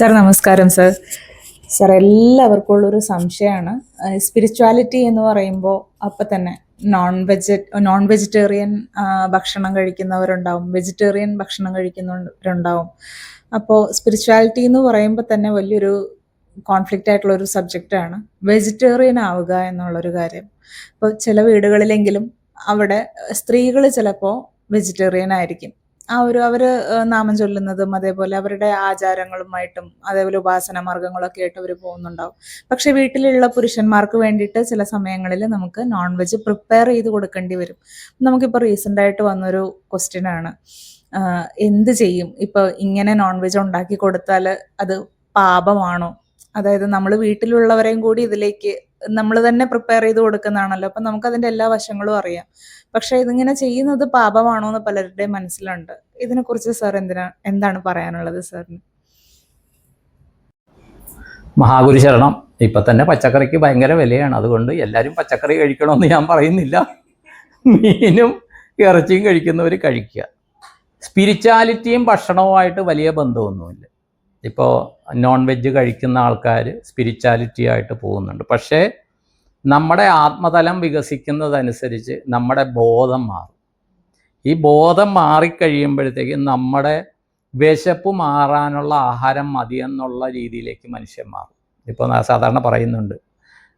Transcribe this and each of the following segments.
Sir നമസ്കാരം sir. Sir എല്ലാവർക്കും ഉള്ളൊരു സംശയമാണ്. സ്പിരിച്വാലിറ്റി എന്ന് പറയുമ്പോൾ അപ്പം തന്നെ നോൺ വെജ് നോൺ വെജിറ്റേറിയൻ ഭക്ഷണം കഴിക്കുന്നവരുണ്ടാവും. വെജിറ്റേറിയൻ ഭക്ഷണം കഴിക്കുന്നവരുണ്ടാവും. അപ്പോൾ സ്പിരിച്വാലിറ്റി എന്ന് പറയുമ്പോൾ തന്നെ വലിയൊരു കോൺഫ്ലിക്റ്റ് ആയിട്ടുള്ള ഒരു സബ്ജക്റ്റാണ് വെജിറ്റേറിയൻ ആവുക എന്നുള്ളൊരു കാര്യം. ഇപ്പോൾ ചില വീടുകളിലെങ്കിലും അവിടെ സ്ത്രീകൾ ചിലപ്പോൾ വെജിറ്റേറിയൻ ആയിരിക്കും. ആ ഒരു അവർ നാമം ചൊല്ലുന്നതും അതേപോലെ അവരുടെ ആചാരങ്ങളുമായിട്ടും അതേപോലെ ഉപാസന മാർഗങ്ങളൊക്കെ ആയിട്ട് അവർ പോകുന്നുണ്ടാവും. പക്ഷെ വീട്ടിലുള്ള പുരുഷന്മാർക്ക് വേണ്ടിയിട്ട് ചില സമയങ്ങളിൽ നമുക്ക് നോൺ വെജ് പ്രിപ്പയർ ചെയ്ത് കൊടുക്കേണ്ടി വരും. നമുക്കിപ്പോൾ റീസെന്റ് ആയിട്ട് വന്നൊരു ക്വസ്റ്റ്യൻ ആണ്. എന്ത് ചെയ്യും? ഇപ്പോൾ ഇങ്ങനെ നോൺ വെജ് ഉണ്ടാക്കി കൊടുത്താൽ അത് പാപമാണോ? അതായത് നമ്മൾ വീട്ടിലുള്ളവരെയും കൂടി ഇതിലേക്ക് നമ്മൾ തന്നെ പ്രിപ്പയർ ചെയ്ത് കൊടുക്കുന്നതാണല്ലോ. അപ്പം നമുക്കതിന്റെ എല്ലാ വശങ്ങളും അറിയാം. പക്ഷെ ഇതിങ്ങനെ ചെയ്യുന്നത് പാപമാണോ എന്ന് പലരുടെയും മനസ്സിലുണ്ട്. ഇതിനെക്കുറിച്ച് സാർ എന്തിനാ എന്താണ് പറയാനുള്ളത് സാറിന് മഹാഗുരു ശരണം ഇപ്പം തന്നെ പച്ചക്കറിക്ക് ഭയങ്കര വിലയാണ്. അതുകൊണ്ട് എല്ലാവരും പച്ചക്കറി കഴിക്കണമെന്ന് ഞാൻ പറയുന്നില്ല. മീനും ഇറച്ചിയും കഴിക്കുന്നവർ കഴിക്കുക. സ്പിരിച്വാലിറ്റിയും ഭക്ഷണവുമായിട്ട് വലിയ ബന്ധമൊന്നുമില്ല. ഇപ്പോൾ നോൺ വെജ് കഴിക്കുന്ന ആൾക്കാർ സ്പിരിച്വാലിറ്റി ആയിട്ട് പോകുന്നുണ്ട്. പക്ഷേ നമ്മുടെ ആത്മതലം വികസിക്കുന്നതനുസരിച്ച് നമ്മുടെ ബോധം മാറും. ഈ ബോധം മാറിക്കഴിയുമ്പോഴത്തേക്ക് നമ്മുടെ വിശപ്പ് മാറാനുള്ള ആഹാരം മതി എന്നുള്ള രീതിയിലേക്ക് മനുഷ്യൻ മാറും. ഇപ്പോൾ സാധാരണ പറയുന്നുണ്ട്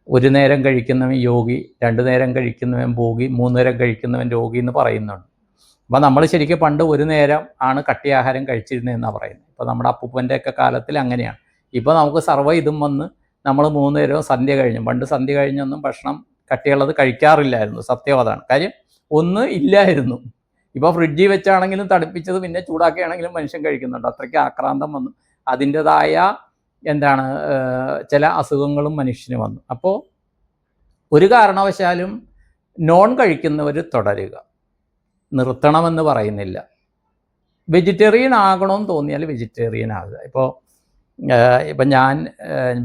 ഒരു നേരം കഴിക്കുന്നവൻ യോഗി രണ്ട് നേരം കഴിക്കുന്നവൻ ഭോഗി മൂന്ന് നേരം കഴിക്കുന്നവൻ രോഗി എന്ന് പറയുന്നുണ്ട്. അപ്പോൾ നമ്മൾ ശരിക്കും പണ്ട് ഒരു നേരം ആണ് കട്ടിയാഹാരം കഴിച്ചിരുന്നതെന്നാണ് പറയുന്നത്. ഇപ്പോൾ നമ്മുടെ അപ്പൂപ്പന്റെ ഒക്കെ കാലത്തിൽ അങ്ങനെയാണ്. ഇപ്പോൾ നമുക്ക് സർവ ഇതും വന്ന് നമ്മൾ മൂന്ന് നേരവും സന്ധ്യ കഴിഞ്ഞു. പണ്ട് സന്ധ്യ കഴിഞ്ഞൊന്നും ഭക്ഷണം കട്ടിയുള്ളത് കഴിക്കാറില്ലായിരുന്നു. സത്യം അതാണ്. കാര്യം ഒന്ന് ഇല്ലായിരുന്നു. ഇപ്പോൾ ഫ്രിഡ്ജിൽ വെച്ചാണെങ്കിലും തണുപ്പിച്ചത് പിന്നെ ചൂടാക്കിയാണെങ്കിലും മനുഷ്യൻ കഴിക്കുന്നുണ്ട്. അത്രയ്ക്ക് ആക്രാന്തം വന്നു. അതിന്റെതായ എന്താണ് ചില അസുഖങ്ങളും മനുഷ്യന് വന്നു. അപ്പോൾ ഒരു കാരണവശാലും നോൺ കഴിക്കുന്നവർ തുടരുക. നിർത്തണമെന്ന് പറയുന്നില്ല. വെജിറ്റേറിയൻ ആകണമെന്ന് തോന്നിയാൽ വെജിറ്റേറിയൻ ആകുക ഇപ്പോൾ ഇപ്പം ഞാൻ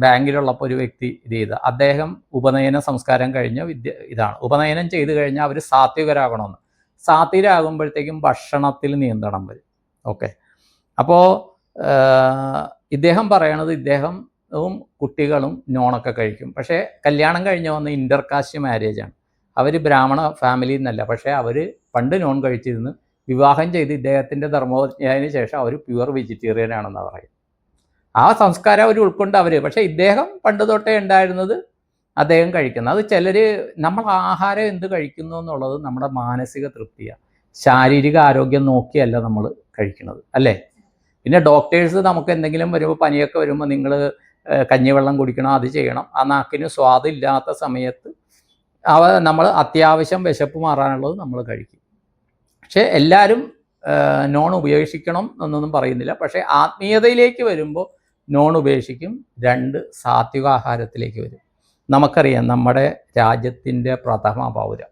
ബാങ്കിലുള്ളപ്പോൾ ഒരു വ്യക്തി ഇത് ചെയ്ത. അദ്ദേഹം ഉപനയന സംസ്കാരം കഴിഞ്ഞ വിദ്യ ഇതാണ്. ഉപനയനം ചെയ്തു കഴിഞ്ഞാൽ അവർ സാത്വികരാകണമെന്ന് സാത്വികരാകുമ്പോഴത്തേക്കും ഭക്ഷണത്തിൽ നിയന്ത്രണം വരും. ഓക്കെ. അപ്പോൾ ഇദ്ദേഹം പറയണത് ഇദ്ദേഹം കുട്ടികളും നോണൊക്കെ കഴിക്കും. പക്ഷേ കല്യാണം കഴിഞ്ഞ് വന്ന ഇന്റർകാസ്റ്റ് മാരേജാണ് അവർ ബ്രാഹ്മണ ഫാമിലിയിൽ നിന്നല്ല പക്ഷേ അവർ പണ്ട് നോൺ കഴിച്ചിരുന്നു. വിവാഹം ചെയ്ത് ഇദ്ദേഹത്തിന്റെ ധർമ്മജ്ഞാനത്തിന് ശേഷം അവർ പ്യുവർ വെജിറ്റേറിയൻ ആണെന്ന് പറയും ആ സംസ്കാരം അവർ ഉൾക്കൊണ്ട് അവർ പക്ഷേ ഇദ്ദേഹം പണ്ട് തൊട്ടേ ഉണ്ടായിരുന്നത് അദ്ദേഹം കഴിക്കുന്നത്. അത് ചിലർ നമ്മൾ ആഹാരം എന്ത് കഴിക്കുന്നു എന്നുള്ളത് നമ്മുടെ മാനസിക തൃപ്തിയാണ് ശാരീരിക ആരോഗ്യം നോക്കിയല്ല നമ്മൾ കഴിക്കുന്നത് അല്ലേ? പിന്നെ ഡോക്ടേഴ്സ് നമുക്ക് എന്തെങ്കിലും വരുമ്പോൾ പനിയൊക്കെ വരുമ്പോൾ നിങ്ങൾ കഞ്ഞിവെള്ളം കുടിക്കണം അത് ചെയ്യണം. ആ നാക്കിന് സ്വാദില്ലാത്ത സമയത്ത് അവ നമ്മൾ അത്യാവശ്യം വിശപ്പ് മാറാനുള്ളത് നമ്മൾ കഴിക്കും. പക്ഷേ എല്ലാവരും നോൺ ഉപേക്ഷിക്കണം എന്നൊന്നും പറയുന്നില്ല. പക്ഷേ ആത്മീയതയിലേക്ക് വരുമ്പോൾ നോൺ ഉപേക്ഷിക്കും രണ്ട് സാത്വിക ആഹാരത്തിലേക്ക് വരും. നമുക്കറിയാം നമ്മുടെ രാജ്യത്തിന്റെ പ്രഥമ പൗരം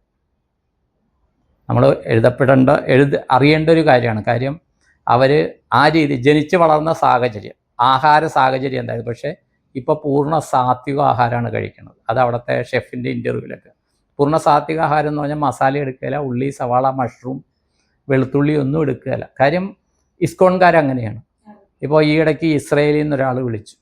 നമ്മൾ എഴുതപ്പെടേണ്ട എഴുത അറിയേണ്ട ഒരു കാര്യമാണ്. കാര്യം അവർ ആ രീതി ജനിച്ച് വളർന്ന സാഹചര്യം ആഹാര സാഹചര്യം എന്തായാലും പക്ഷേ ഇപ്പോൾ പൂർണ സാത്വിക ആഹാരമാണ് കഴിക്കുന്നത്. അത് അവിടുത്തെ ഷെഫിന്റെ ഇന്റർവ്യൂവിലൊക്കെ. പൂർണ സാത്വിക ആഹാരം എന്ന് പറഞ്ഞാൽ മസാല എടുക്കുകയില്ല ഉള്ളി സവാള മഷ്റൂം വെളുത്തുള്ളി ഒന്നും എടുക്കുകയില്ല കാര്യം ഇസ്കോൺകാർ അങ്ങനെയാണ് ഇപ്പോൾ ഈ ഇടയ്ക്ക് ഇസ്രയേലിൽ നിന്ന് ഒരാൾ വിളിച്ചു.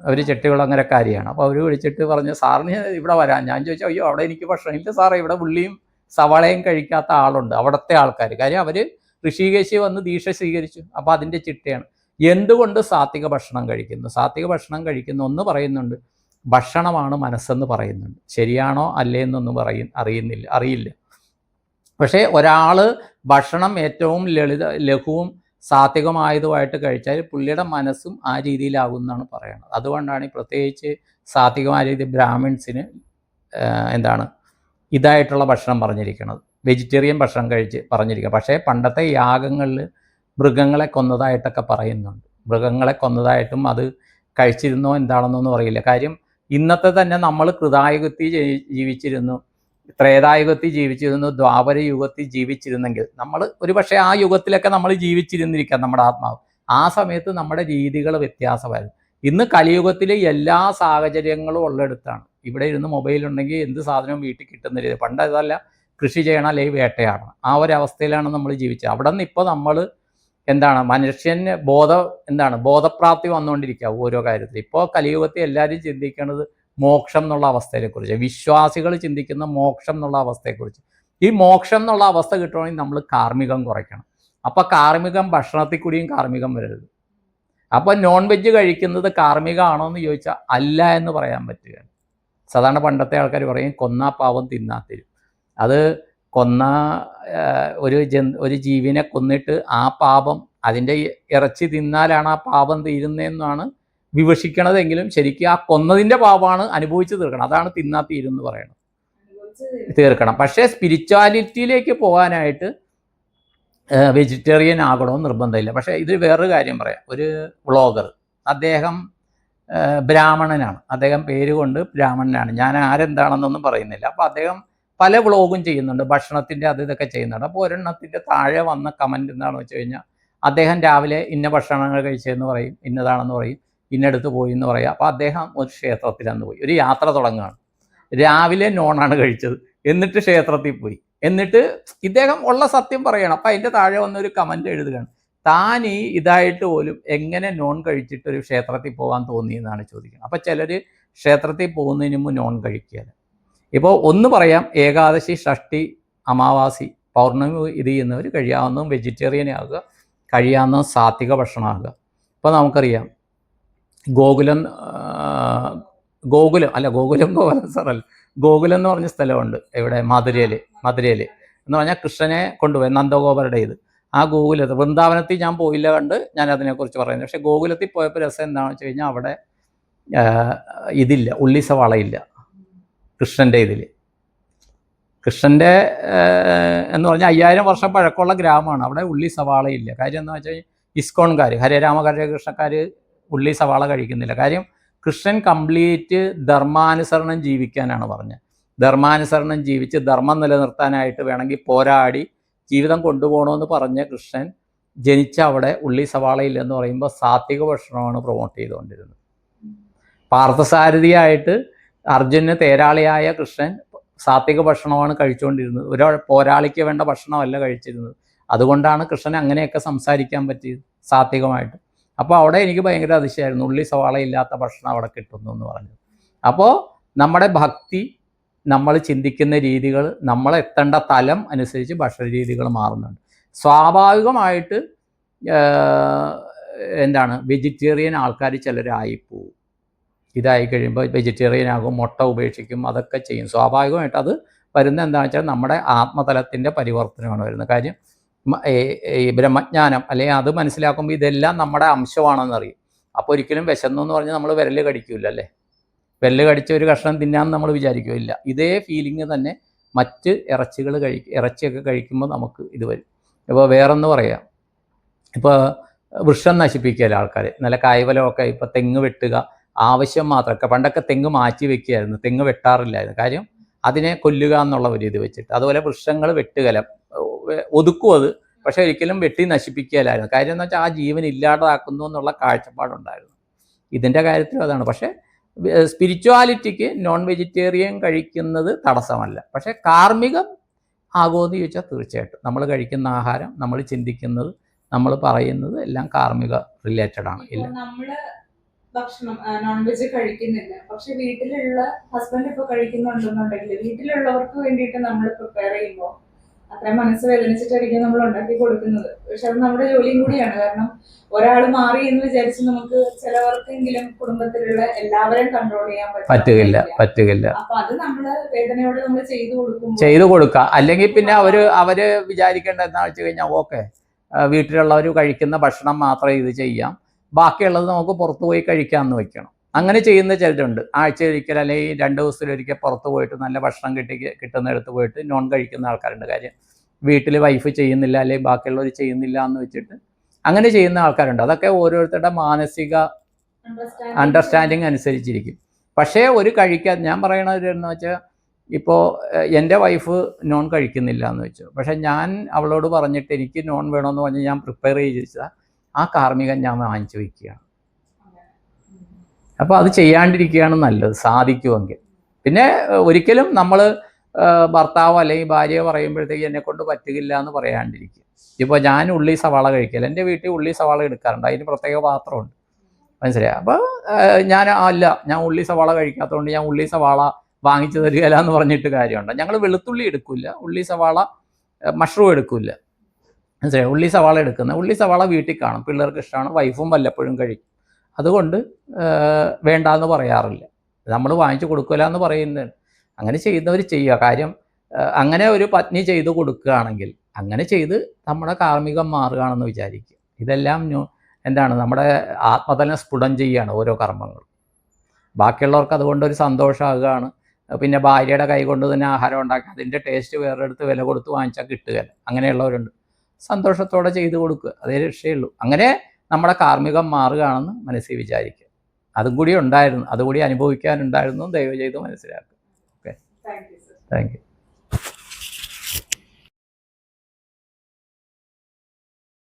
അവർ ചെട്ടികുളങ്ങരക്കാരിയാണ്. അപ്പോൾ അവർ വിളിച്ചിട്ട് പറഞ്ഞു സാറിന് ഇവിടെ വരാം ഞാൻ ചോദിച്ചു അയ്യോ അവിടെ എനിക്ക് ഭക്ഷണം ഇല്ല സാറേ ഇവിടെ ഉള്ളിയും സവാളയും കഴിക്കാത്ത ആളുണ്ട് അവിടുത്തെ ആൾക്കാർ കാര്യം അവർ ഋഷികേശി വന്ന് ദീക്ഷ സ്വീകരിച്ചു. അപ്പോൾ അതിന്റെ ചിട്ടയാണ്. എന്തുകൊണ്ട് സാത്വിക ഭക്ഷണം കഴിക്കുന്നു? സാത്വിക ഭക്ഷണം കഴിക്കുന്നു ഒന്ന് പറയുന്നുണ്ട്. ഭക്ഷണമാണ് മനസ്സെന്ന് പറയുന്നുണ്ട്. ശരിയാണോ അല്ലേ എന്നൊന്നും പറയ അറിയുന്നില്ല അറിയില്ല. പക്ഷേ ഒരാൾ ഭക്ഷണം ഏറ്റവും ലളിത ലഘുവും സാത്വികമായതുമായിട്ട് കഴിച്ചാൽ പുള്ളിയുടെ മനസ്സും ആ രീതിയിലാകും എന്നാണ് പറയുന്നത് അതുകൊണ്ടാണ് ഈ പ്രത്യേകിച്ച് സാത്വികമായ രീതി ബ്രാഹ്മിൺസിന് എന്താണ് ഇതായിട്ടുള്ള ഭക്ഷണം പറഞ്ഞിരിക്കുന്നത് വെജിറ്റേറിയൻ ഭക്ഷണം കഴിച്ച് പറഞ്ഞിരിക്കുക. പക്ഷേ പണ്ടത്തെ യാഗങ്ങളിൽ മൃഗങ്ങളെ കൊന്നതായിട്ടൊക്കെ പറയുന്നുണ്ട്. മൃഗങ്ങളെ കൊന്നതായിട്ടും അത് കഴിച്ചിരുന്നോ എന്താണെന്നൊന്നും അറിയില്ല. കാര്യം ഇന്നത്തെ തന്നെ നമ്മൾ കൃതായുഗത്തിൽ ജീവിച്ചിരുന്നു. ത്രേതായുഗത്തിൽ ജീവിച്ചിരുന്നു ദ്വാപര യുഗത്തിൽ ജീവിച്ചിരുന്നെങ്കിൽ നമ്മൾ ഒരു പക്ഷേ ആ യുഗത്തിലൊക്കെ നമ്മൾ ജീവിച്ചിരുന്നിരിക്കാം നമ്മുടെ ആത്മാവ്. ആ സമയത്ത് നമ്മുടെ രീതികൾ വ്യത്യാസമായിരുന്നു. ഇന്ന് കലിയുഗത്തിൽ എല്ലാ സാഹചര്യങ്ങളും ഉള്ളിടത്താണ്. ഇവിടെ ഇരുന്ന് മൊബൈൽ ഉണ്ടെങ്കിൽ എന്ത് സാധനവും വീട്ടിൽ കിട്ടുന്ന രീതി പണ്ട് അതല്ല കൃഷി ചെയ്യണം അല്ലെങ്കിൽ വേട്ടയാണ് ആ ഒരു അവസ്ഥയിലാണ് നമ്മൾ ജീവിച്ചത്. അവിടെ നിന്ന് ഇപ്പോൾ നമ്മൾ എന്താണ്? മനുഷ്യന് ബോധ എന്താണ്? ബോധപ്രാപ്തി വന്നുകൊണ്ടിരിക്കുക ഓരോ കാര്യത്തിൽ ഇപ്പോൾ കലിയുഗത്തെ എല്ലാവരും ചിന്തിക്കുന്നത് മോക്ഷം എന്നുള്ള അവസ്ഥയെക്കുറിച്ച് വിശ്വാസികൾ ചിന്തിക്കുന്ന മോക്ഷം എന്നുള്ള അവസ്ഥയെക്കുറിച്ച്. ഈ മോക്ഷം എന്നുള്ള അവസ്ഥ കിട്ടണമെങ്കിൽ നമ്മൾ കാർമ്മികം കുറയ്ക്കണം. അപ്പോൾ കാർമ്മികം ഭക്ഷണത്തിൽ കൂടിയും കാർമ്മികം വരരുത്. അപ്പോൾ നോൺ വെജ് കഴിക്കുന്നത് കാർമ്മികമാണോ എന്ന് ചോദിച്ചാൽ അല്ല എന്ന് പറയാൻ പറ്റുക സാധാരണ പണ്ടത്തെ ആൾക്കാർ പറയും കൊന്നാ പാവം തിന്നാത്തിരും അത് കൊന്ന ഒരു ജന് ഒരു ജീവിനെ കൊന്നിട്ട് ആ പാപം അതിന്റെ ഇറച്ചി തിന്നാലാണ് ആ പാപം തീരുന്നതെന്നാണ് വിവക്ഷിക്കണതെങ്കിലും ശരിക്കും ആ കൊന്നതിന്റെ പാപമാണ് അനുഭവിച്ചു തീർക്കണം. അതാണ് തിന്നാ തീരുന്നു പറയുന്നത് തീർക്കണം. പക്ഷേ സ്പിരിച്വാലിറ്റിയിലേക്ക് പോകാനായിട്ട് വെജിറ്റേറിയൻ ആകണമെന്ന് നിർബന്ധമില്ല. പക്ഷേ ഇത് വേറൊരു കാര്യം പറയാം. ഒരു വ്ളോഗർ അദ്ദേഹം ബ്രാഹ്മണനാണ്. അദ്ദേഹം പേര് കൊണ്ട് ബ്രാഹ്മണനാണ്. ഞാൻ ആരെന്താണെന്നൊന്നും പറയുന്നില്ല. അപ്പോൾ അദ്ദേഹം പല വ്ളോഗും ചെയ്യുന്നുണ്ട് ഭക്ഷണത്തിന്റെ അത് ഇതൊക്കെ ചെയ്യുന്നുണ്ട്. അപ്പോൾ ഒരെണ്ണത്തിന്റെ താഴെ വന്ന കമന്റ് എന്താണെന്ന് വെച്ച് കഴിഞ്ഞാൽ അദ്ദേഹം രാവിലെ ഇന്ന ഭക്ഷണങ്ങൾ കഴിച്ചതെന്ന് പറയും ഇന്നതാണെന്ന് പറയും ഇന്നടുത്ത് പോയി എന്ന് പറയാം. അപ്പോൾ അദ്ദേഹം ഒരു ക്ഷേത്രത്തിൽ അന്ന് പോയി ഒരു യാത്ര തുടങ്ങുകയാണ്. രാവിലെ നോണാണ് കഴിച്ചത് എന്നിട്ട് ക്ഷേത്രത്തിൽ പോയി. എന്നിട്ട് ഇദ്ദേഹം ഉള്ള സത്യം പറയണം. അപ്പം അതിന്റെ താഴെ വന്ന ഒരു കമന്റ് എഴുതുകയാണ്. താൻ ഈ ഇതായിട്ട് പോലും എങ്ങനെ നോൺ കഴിച്ചിട്ട് ഒരു ക്ഷേത്രത്തിൽ പോകാൻ തോന്നി എന്നാണ് ചോദിക്കുന്നത്. അപ്പം ചിലർ ക്ഷേത്രത്തിൽ പോകുന്നതിന് മുമ്പ് നോൺ കഴിക്കുകയാണ്. ഇപ്പോൾ ഒന്ന് പറയാം ഏകാദശി ഷഷ്ടി അമാവാസി പൗർണമി ഇത് ചെയ്യുന്നവർ കഴിയാവുന്നതും വെജിറ്റേറിയൻ ആകുക കഴിയാവുന്നതും സാത്വിക ഭക്ഷണമാകുക. ഇപ്പോൾ നമുക്കറിയാം ഗോകുലം ഗോകുലം അല്ല ഗോകുലം ഗോകുലം സാറല്ല ഗോകുലം എന്ന് പറഞ്ഞ സ്ഥലമുണ്ട് ഇവിടെ മധുരയിൽ മധുരയിൽ എന്ന് പറഞ്ഞാൽ കൃഷ്ണനെ കൊണ്ടുപോയി നന്ദഗോപരുടെ ഇത്. ആ ഗോകുലത്ത് വൃന്ദാവനത്തിൽ ഞാൻ പോയില്ല കണ്ട് ഞാൻ അതിനെക്കുറിച്ച് പറയുന്നത് പക്ഷേ ഗോകുലത്തിൽ പോയപ്പോൾ രസം എന്താണെന്ന് വെച്ച് കഴിഞ്ഞാൽ അവിടെ ഇതില്ല ഉള്ളിസ സവാള ഇല്ല. കൃഷ്ണന്റെ ഇതിൽ കൃഷ്ണന്റെ എന്ന് പറഞ്ഞാൽ അയ്യായിരം വർഷം പഴക്കമുള്ള ഗ്രാമമാണ്. അവിടെ ഉള്ളി സവാള ഇല്ല കാര്യം എന്ന് വെച്ചാൽ ഇസ്കോൺകാർ ഹരേരാമ കൃഷ്ണക്കാർ ഉള്ളി സവാള കഴിക്കുന്നില്ല. കാര്യം കൃഷ്ണൻ കംപ്ലീറ്റ് ധർമാനുസരണം ജീവിക്കാനാണ് പറഞ്ഞത്. ധർമാനുസരണം ജീവിച്ച് ധർമ്മം നിലനിർത്താനായിട്ട് വേണമെങ്കിൽ പോരാടി ജീവിതം കൊണ്ടുപോകണമെന്ന് പറഞ്ഞ കൃഷ്ണൻ ജനിച്ച അവിടെ ഉള്ളി സവാളയില്ലെന്ന് പറയുമ്പോൾ സാത്വിക ഭക്ഷണമാണ് പ്രൊമോട്ട് ചെയ്തുകൊണ്ടിരുന്നത്. പാർത്ഥസാരഥിയായിട്ട് അർജുന് തേരാളിയായ കൃഷ്ണൻ സാത്വിക ഭക്ഷണമാണ് കഴിച്ചുകൊണ്ടിരുന്നത്. ഒരു പോരാളിക്ക് വേണ്ട ഭക്ഷണമല്ല കഴിച്ചിരുന്നത്. അതുകൊണ്ടാണ് കൃഷ്ണൻ അങ്ങനെയൊക്കെ സംസാരിക്കാൻ പറ്റിയത് സാത്വികമായിട്ട്. അപ്പോൾ അവിടെ എനിക്ക് ഭയങ്കര അതിശയമായിരുന്നു. ഉള്ളി സവാള ഇല്ലാത്ത ഭക്ഷണം അവിടെ കിട്ടുന്നു എന്ന് പറഞ്ഞു അപ്പോൾ നമ്മുടെ ഭക്തി നമ്മൾ ചിന്തിക്കുന്ന രീതികൾ നമ്മൾ എത്തേണ്ട തലം അനുസരിച്ച് ഭക്ഷണ രീതികൾ മാറുന്നുണ്ട്. സ്വാഭാവികമായിട്ട് എന്താണ് വെജിറ്റേറിയൻ ആൾക്കാർ ചിലരായി പോവും. ഇതായി കഴിയുമ്പോൾ വെജിറ്റേറിയൻ ആകും മുട്ട ഉപേക്ഷിക്കും അതൊക്കെ ചെയ്യും. സ്വാഭാവികമായിട്ട് അത് വരുന്ന എന്താണെന്ന് വെച്ചാൽ നമ്മുടെ ആത്മതലത്തിന്റെ പരിവർത്തനമാണ് വരുന്നത്. കാര്യം ഈ ബ്രഹ്മജ്ഞാനം അല്ലെങ്കിൽ അത് മനസ്സിലാക്കുമ്പോൾ ഇതെല്ലാം നമ്മുടെ അംശമാണെന്ന് അംശമാണെന്നറിയും അപ്പോൾ ഒരിക്കലും വിശന്നു എന്ന് പറഞ്ഞാൽ നമ്മൾ വിരൽ കടിക്കില്ല അല്ലേ? വിരൽ കടിച്ച ഒരു കഷ്ണം തിന്നാന്ന് നമ്മൾ വിചാരിക്കില്ല ഇതേ ഫീലിംഗ് തന്നെ മറ്റ് ഇറച്ചികൾ കഴി ഇറച്ചിയൊക്കെ കഴിക്കുമ്പോൾ നമുക്ക് ഇത് വരും. ഇപ്പോൾ വേറെന്ന് പറയാം. ഇപ്പോൾ വൃക്ഷം നശിപ്പിക്കുകയല്ല ആൾക്കാർ. നല്ല കായ്വലമൊക്കെ ഇപ്പോൾ തെങ്ങ് വെട്ടുക ആവശ്യം മാത്രമൊക്കെ പണ്ടൊക്കെ തെങ്ങ് മാറ്റി വെക്കുകയായിരുന്നു തെങ്ങ് വെട്ടാറില്ലായിരുന്നു. കാര്യം അതിനെ കൊല്ലുക എന്നുള്ള ഒരു ഇത് വെച്ചിട്ട്. അതുപോലെ വൃക്ഷങ്ങൾ വെട്ടുകല. ഒതുക്കും അത്. പക്ഷെ ഒരിക്കലും വെട്ടി നശിപ്പിക്കുകയല്ലായിരുന്നു. കാര്യം എന്ന് വെച്ചാൽ ആ ജീവൻ ഇല്ലാതാക്കുന്നു എന്നുള്ള കാഴ്ചപ്പാടുണ്ടായിരുന്നു. ഇതിന്റെ കാര്യത്തിലും അതാണ്. പക്ഷേ സ്പിരിച്വാലിറ്റിക്ക് നോൺ വെജിറ്റേറിയൻ കഴിക്കുന്നത് തടസ്സമല്ല. പക്ഷേ കാർമ്മികം ആകുമെന്ന് ചോദിച്ചാൽ തീർച്ചയായിട്ടും. നമ്മൾ കഴിക്കുന്ന ആഹാരം നമ്മൾ ചിന്തിക്കുന്നത് നമ്മൾ പറയുന്നത് എല്ലാം കാർമ്മിക റിലേറ്റഡ് ആണ് ഇല്ല. ഭക്ഷണം നോൺ വെജ് കഴിക്കുന്നില്ല. പക്ഷെ വീട്ടിലുള്ള ഹസ്ബൻഡ് ഇപ്പൊ കഴിക്കുന്നുണ്ടെന്നുണ്ടെങ്കിൽ വീട്ടിലുള്ളവർക്ക് വേണ്ടിയിട്ട് നമ്മൾ പ്രിപ്പയർ ചെയ്യുമ്പോൾ അത്രയും മനസ്സ് വേദനിച്ചിട്ടായിരിക്കും നമ്മൾ ഉണ്ടാക്കി കൊടുക്കുന്നത്. പക്ഷെ അത് നമ്മുടെ ജോലിയും കൂടിയാണ്. കാരണം ഒരാൾ മാറി എന്ന് വിചാരിച്ച് നമുക്ക് ചിലവർക്കെങ്കിലും കുടുംബത്തിലുള്ള എല്ലാവരെയും കൺട്രോൾ ചെയ്യാൻ പറ്റില്ല പറ്റുകയില്ല അപ്പൊ അത് നമ്മൾ വേദനയോടെ നമ്മൾ ചെയ്തു കൊടുക്കും ചെയ്തു കൊടുക്കുക അല്ലെങ്കിൽ പിന്നെ അവർ അവർ വിചാരിക്കേണ്ട എന്താ വെച്ച് കഴിഞ്ഞാൽ ഓക്കെ വീട്ടിലുള്ളവർ കഴിക്കുന്ന ഭക്ഷണം മാത്രമേ ഇത് ചെയ്യാം. ബാക്കിയുള്ളത് നമുക്ക് പുറത്തു പോയി കഴിക്കാമെന്ന് വെക്കണം. അങ്ങനെ ചെയ്യുന്ന ചിലരുണ്ട്. ആഴ്ചയിലൊരിക്കൽ അല്ലെങ്കിൽ രണ്ട് ദിവസത്തിലൊരിക്കൽ പുറത്ത് പോയിട്ട് നല്ല ഭക്ഷണം കിട്ടി കിട്ടുന്നിടത്ത് പോയിട്ട് നോൺ കഴിക്കുന്ന ആൾക്കാരുണ്ട്. കാര്യം വീട്ടിൽ വൈഫ് ചെയ്യുന്നില്ല അല്ലെങ്കിൽ ബാക്കിയുള്ളവർ ചെയ്യുന്നില്ല എന്ന് വെച്ചിട്ട് അങ്ങനെ ചെയ്യുന്ന ആൾക്കാരുണ്ട്. അതൊക്കെ ഓരോരുത്തരുടെ മാനസിക അണ്ടർസ്റ്റാൻഡിങ് അനുസരിച്ചിരിക്കും. പക്ഷേ ഒരു കഴിക്കാൻ ഞാൻ പറയണത് എന്ന് വെച്ചാൽ ഇപ്പോൾ എന്റെ വൈഫ് നോൺ കഴിക്കുന്നില്ല എന്ന് വെച്ചു. പക്ഷേ ഞാൻ അവളോട് പറഞ്ഞിട്ട് എനിക്ക് നോൺ വേണമെന്ന് പറഞ്ഞ് ഞാൻ പ്രിപ്പയർ ചെയ്താൽ ആ കാർമ്മികം ഞാൻ വാങ്ങിച്ചു വയ്ക്കുകയാണ്. അപ്പോൾ അത് ചെയ്യാണ്ടിരിക്കുകയാണ് നല്ലത് സാധിക്കുമെങ്കിൽ. പിന്നെ ഒരിക്കലും നമ്മൾ ഭർത്താവോ അല്ലെങ്കിൽ ഭാര്യയോ പറയുമ്പോഴത്തേക്ക് എന്നെ കൊണ്ട് പറ്റുകയില്ല എന്ന് പറയാണ്ടിരിക്കുക. ഇപ്പോൾ ഞാൻ ഉള്ളി സവാള കഴിക്കില്ല എന്റെ വീട്ടിൽ ഉള്ളി സവാള എടുക്കാറുണ്ട്. അതിന് പ്രത്യേക പാത്രമുണ്ട്. മനസ്സിലായി? അപ്പോൾ ഞാൻ അല്ല ഞാൻ ഉള്ളി സവാള കഴിക്കാത്തതുകൊണ്ട് ഞാൻ ഉള്ളി സവാള വാങ്ങിച്ചു തരികയില്ല എന്ന് പറഞ്ഞിട്ട് കാര്യമുണ്ട്. ഞങ്ങൾ വെളുത്തുള്ളി എടുക്കില്ല ഉള്ളി സവാള മഷ്റൂം എടുക്കില്ല മനസ്സിലായി? ഉള്ളി സവാള എടുക്കുന്ന ഉള്ളി സവാള വീട്ടിൽ കാണും. പിള്ളേർക്ക് ഇഷ്ടമാണ്. വൈഫും വല്ലപ്പോഴും കഴിക്കും. അതുകൊണ്ട് വേണ്ടാന്ന് പറയാറില്ല. നമ്മൾ വാങ്ങിച്ചു കൊടുക്കില്ല എന്ന് പറയുന്നത് അങ്ങനെ ചെയ്യുന്നവർ ചെയ്യുക. കാര്യം അങ്ങനെ ഒരു പത്നി ചെയ്ത് കൊടുക്കുകയാണെങ്കിൽ അങ്ങനെ ചെയ്ത് നമ്മുടെ കാർമ്മികം മാറുകയാണെന്ന് വിചാരിക്കുക. ഇതെല്ലാം എന്താണ് നമ്മുടെ ആത്മതലം സ്ഫുടം ചെയ്യുകയാണ് ഓരോ കർമ്മങ്ങൾ ബാക്കിയുള്ളവർക്ക് അതുകൊണ്ട് ഒരു സന്തോഷമാകുകയാണ്. പിന്നെ ഭാര്യയുടെ കൈ കൊണ്ട് തന്നെ ആഹാരം ഉണ്ടാക്കി അതിന്റെ ടേസ്റ്റ് വേറെടുത്ത് വില കൊടുത്ത് വാങ്ങിച്ചാൽ കിട്ടുകയല്ല. അങ്ങനെയുള്ളവരുണ്ട്. സന്തോഷത്തോടെ ചെയ്തു കൊടുക്കുക. അതേ രക്ഷയുള്ളൂ അങ്ങനെ നമ്മുടെ കാർമ്മികം മാറുകയാണെന്ന് മനസ്സിൽ വിചാരിക്കുക. അതും കൂടി ഉണ്ടായിരുന്നു. അതുകൂടി അനുഭവിക്കാനുണ്ടായിരുന്നു ദയവ് ചെയ്ത് മനസ്സിലാക്കുക. Okay thank you